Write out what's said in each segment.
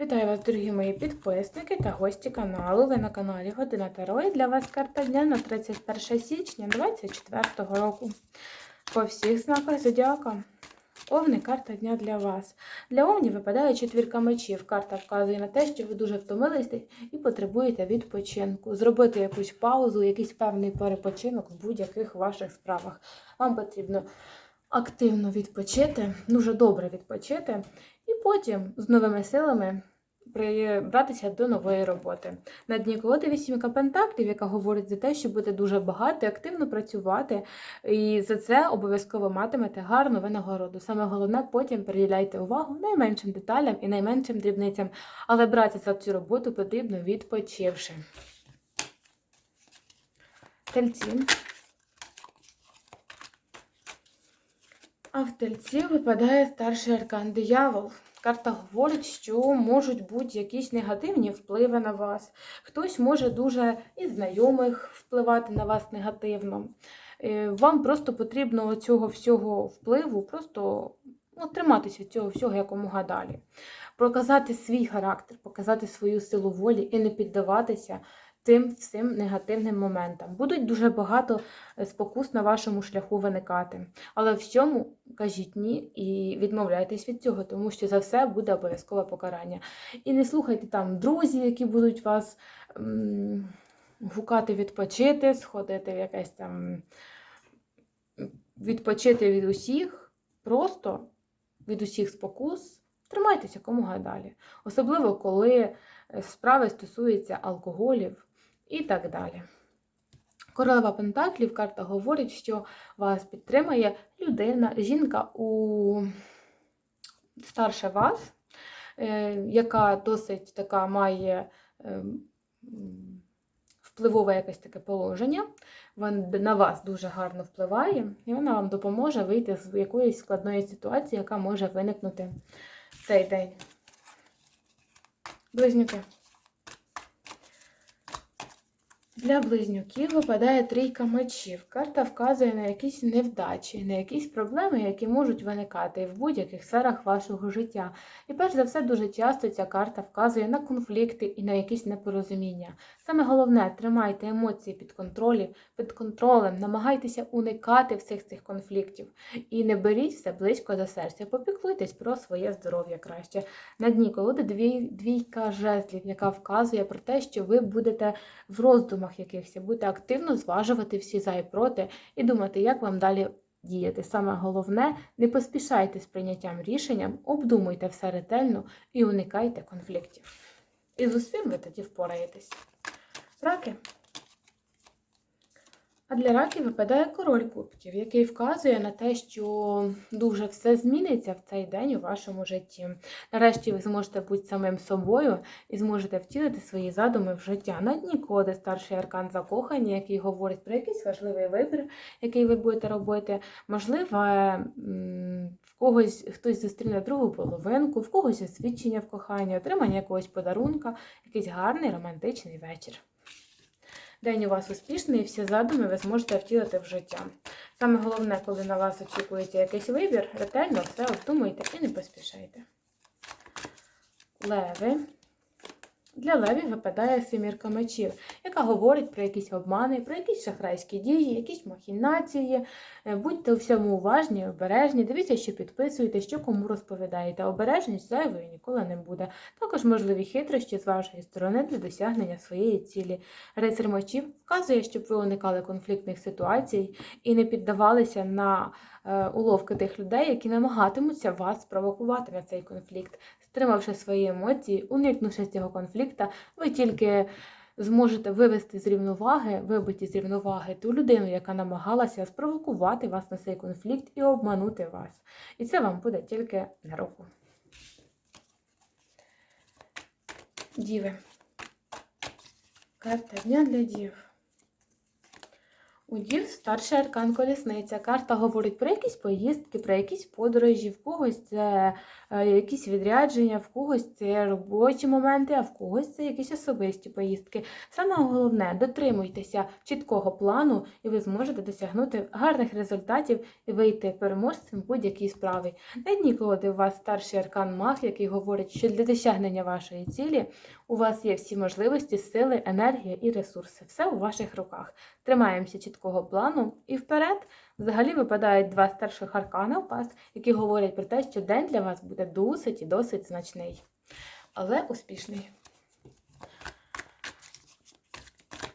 Вітаю вас, дорогі мої підписники та гості каналу. Ви на каналі Година Таро і для вас карта дня на 31 січня 2024 року. По всіх знаках зодіака. Овни карта дня для вас. Для овнів випадає четвірка мечів. Карта вказує на те, що ви дуже втомились і потребуєте відпочинку. Зробити якусь паузу, якийсь певний перепочинок в будь-яких ваших справах. Вам потрібно активно відпочити, дуже добре відпочити, і потім з новими силами братися до нової роботи. На дні колоди вісімка пентаклів, яка говорить за те, що буде дуже багато, активно працювати, і за це обов'язково матимете гарну винагороду. Саме головне, потім приділяйте увагу найменшим деталям і найменшим дрібницям, але братися за цю роботу потрібно відпочивши. Тельці. А в тельці випадає старший аркан диявол. Карта говорить, що можуть бути якісь негативні впливи на вас. Хтось може дуже із знайомих впливати на вас негативно. Е, Вам просто потрібно цього всього впливу, просто ну, триматись від цього всього якомога далі. Показати свій характер, показати свою силу волі і не піддаватися тим всім негативним моментам. Будуть дуже багато е, спокус на вашому шляху виникати. Але всьому кажіть ні і відмовляйтесь від цього, тому що за все буде обов'язкове покарання. І не слухайте там друзів, які будуть вас м, гукати відпочити, сходити в якесь там відпочити від усіх, просто від усіх спокус. Тримайтеся якомога далі. Особливо, коли е, справи стосуються алкоголів і так далі. Королева Пентаклів карта говорить, що вас підтримає людина, жінка у старше вас, е, яка досить така має е, впливове якесь таке положення. Вона на вас дуже гарно впливає, і вона вам допоможе вийти з якоїсь складної ситуації, яка може виникнути в цей день. Близнюки. Для близнюків випадає трійка мечів. Карта вказує на якісь невдачі, на якісь проблеми, які можуть виникати в будь-яких сферах вашого життя. І перш за все, дуже часто ця карта вказує на конфлікти і на якісь непорозуміння. Саме головне, тримайте емоції під контролем, під контролем, намагайтеся уникати всіх цих конфліктів і не беріть все близько до серця. Попіклуйтесь про своє здоров'я краще. На дні колоди двійка жезлів, яка вказує про те, що ви будете в роздумах якихось, будете активно зважувати всі за і проти і думати, як вам далі діяти. Саме головне, не поспішайте з прийняттям рішенням, обдумуйте все ретельно і уникайте конфліктів. І з усім ви тоді впораєтесь. Раки. А для раків випадає король кубків, який вказує на те, що дуже все зміниться в цей день у вашому житті. Нарешті ви зможете бути самим собою і зможете втілити свої задуми в життя. На дні коди старший аркан закохання, який говорить про якийсь важливий вибір, який ви будете робити. Можливо, в когось хтось зустріне другу половинку, в когось освідчення в коханні, отримання якогось подарунка, якийсь гарний романтичний вечір. День у вас успішний і всі задуми ви зможете втілити в життя. Саме головне, коли на вас очікується якийсь вибір, ретельно все обдумуйте і не поспішайте. Леви. Для левів випадає семірка мечів, яка говорить про якісь обмани, про якісь шахрайські дії, якісь махінації. Е, Будьте у всьому уважні, обережні, дивіться, що підписуєте, що кому розповідаєте. Обережність зайвою ніколи не буде. Також можливі хитрощі з вашої сторони для досягнення своєї цілі. Рицар мечів вказує, щоб ви уникали конфліктних ситуацій і не піддавалися на уловки тих людей, які намагатимуться вас спровокувати на цей конфлікт. Стримавши свої емоції, уникнувши цього конфлікту, ви тільки зможете вивести з рівноваги, вибити з рівноваги ту людину, яка намагалася спровокувати вас на цей конфлікт і обманути вас. І це вам буде тільки на руку. Діви. Карта дня для дів. Удів старший аркан колісниця. Карта говорить про якісь поїздки, про якісь подорожі, в когось це якісь відрядження, в когось це робочі моменти, а в когось це якісь особисті поїздки. Саме головне, дотримуйтеся чіткого плану, і ви зможете досягнути гарних результатів і вийти переможцем будь-якій справі. На дні колоди у вас старший аркан маг, який говорить, що для досягнення вашої цілі у вас є всі можливості, сили, енергія і ресурси. Все у ваших руках. Тримаємося чіткого плану і вперед. Взагалі випадають два старших аркана у вас, які говорять про те, що день для вас буде досить і досить значний, але успішний.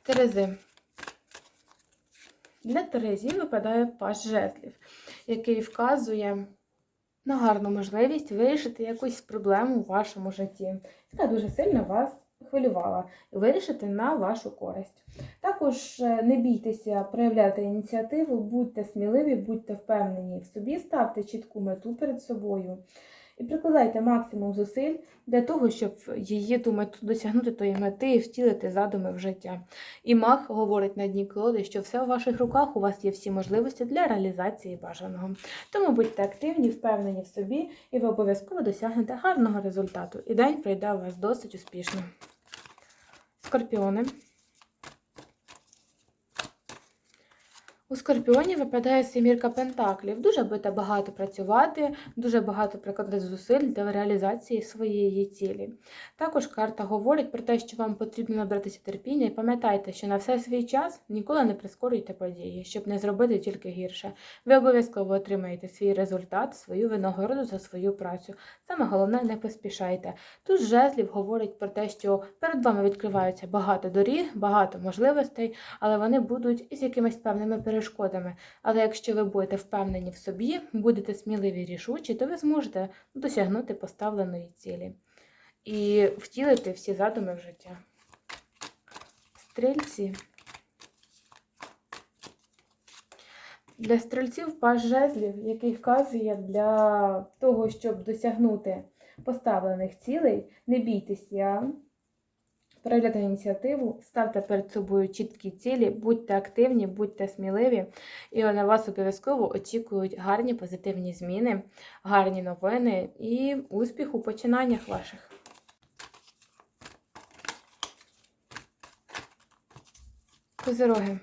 Терези. Для Терезі випадає паш жезлів, який вказує на гарну можливість вирішити якусь проблему у вашому житті, яка дуже сильно вас хвилювала, вирішити на вашу користь. Також е, не бійтеся проявляти ініціативу, будьте сміливі, будьте впевнені в собі, ставте чітку мету перед собою. І прикладайте максимум зусиль для того, щоб її ту мету досягнути тої мети і втілити задуми в життя. І маг говорить на дні колоди, що все у ваших руках, у вас є всі можливості для реалізації бажаного. Тому будьте активні, впевнені в собі, і ви обов'язково досягнете гарного результату. І день пройде у вас досить успішно. Скорпіони. У Скорпіоні випадає семірка пентаклів. Дуже будете багато працювати, дуже багато прикладати зусиль для реалізації своєї цілі. Також карта говорить про те, що вам потрібно набратися терпіння, і пам'ятайте, що на все свій час ніколи не прискорюйте події, щоб не зробити тільки гірше. Ви обов'язково отримаєте свій результат, свою винагороду за свою працю. Саме головне, не поспішайте. Тут жезлів говорить про те, що перед вами відкриваються багато доріг, багато можливостей, але вони будуть із якимись певними перешкодами перешкодами. Але якщо ви будете впевнені в собі, будете сміливі рішучі, то ви зможете досягнути поставленої цілі і втілити всі задуми в життя. Стрільці. Для стрільців паш жезлів, який вказує для того, щоб досягнути поставлених цілей, не бійтеся Проявляйте ініціативу, ставте перед собою чіткі цілі, будьте активні, будьте сміливі, і на вас обов'язково очікують гарні позитивні зміни, гарні новини і успіх у починаннях ваших. Козироги.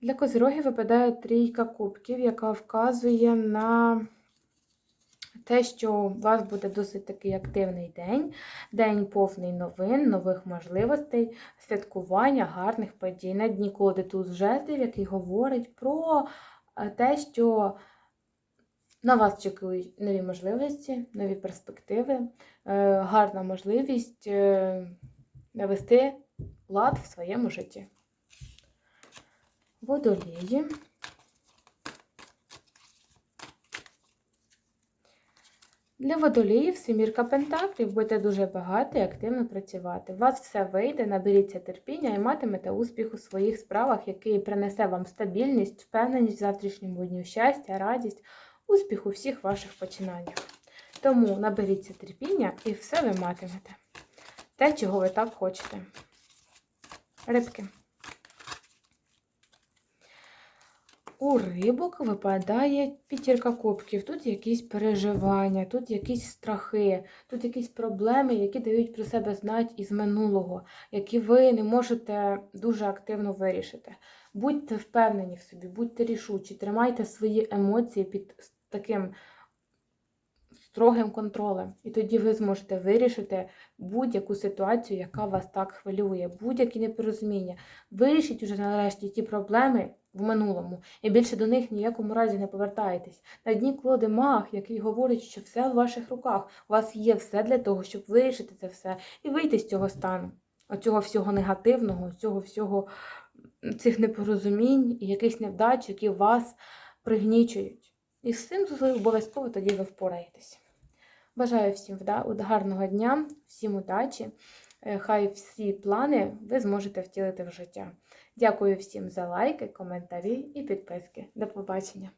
Для козирогів випадає трійка кубків, яка вказує на те, що у вас буде досить такий активний день, день повний новин, нових можливостей, святкування, гарних подій. На дні коди туз жезлів, який говорить про е, те, що на вас чекають нові можливості, нові перспективи, е, гарна можливість е, навести лад в своєму житті. Водолії. Для водоліїв семірка пентаклів будете дуже багато і активно працювати. У вас все вийде, наберіться терпіння і матимете успіх у своїх справах, який принесе вам стабільність, впевненість в завтрашньому дню, щастя, радість, успіх у всіх ваших починаннях. Тому наберіться терпіння і все ви матимете. Те, чого ви так хочете. Рибки. У рибок випадає п'ятірка кубків. Тут якісь переживання, тут якісь страхи, тут якісь проблеми, які дають про себе знати із минулого, які ви не можете дуже активно вирішити. Будьте впевнені в собі, будьте рішучі, тримайте свої емоції під таким строгим контролем. І тоді ви зможете вирішити будь-яку ситуацію, яка вас так хвилює, будь-які непорозуміння. Вирішіть уже нарешті ті проблеми в минулому, і більше до них ніякому разі не повертаєтесь. На дні клоди маг, який говорить, що все в ваших руках. У вас є все для того, щоб вирішити це все і вийти з цього стану, оцього всього негативного, цього всього цих непорозумінь і якихось невдач, які вас пригнічують. І з цим обов'язково тоді ви впораєтесь. Бажаю всім гарного дня, всім удачі! Е, хай всі плани ви зможете втілити в життя. Дякую всім за лайки, коментарі і підписки. До побачення!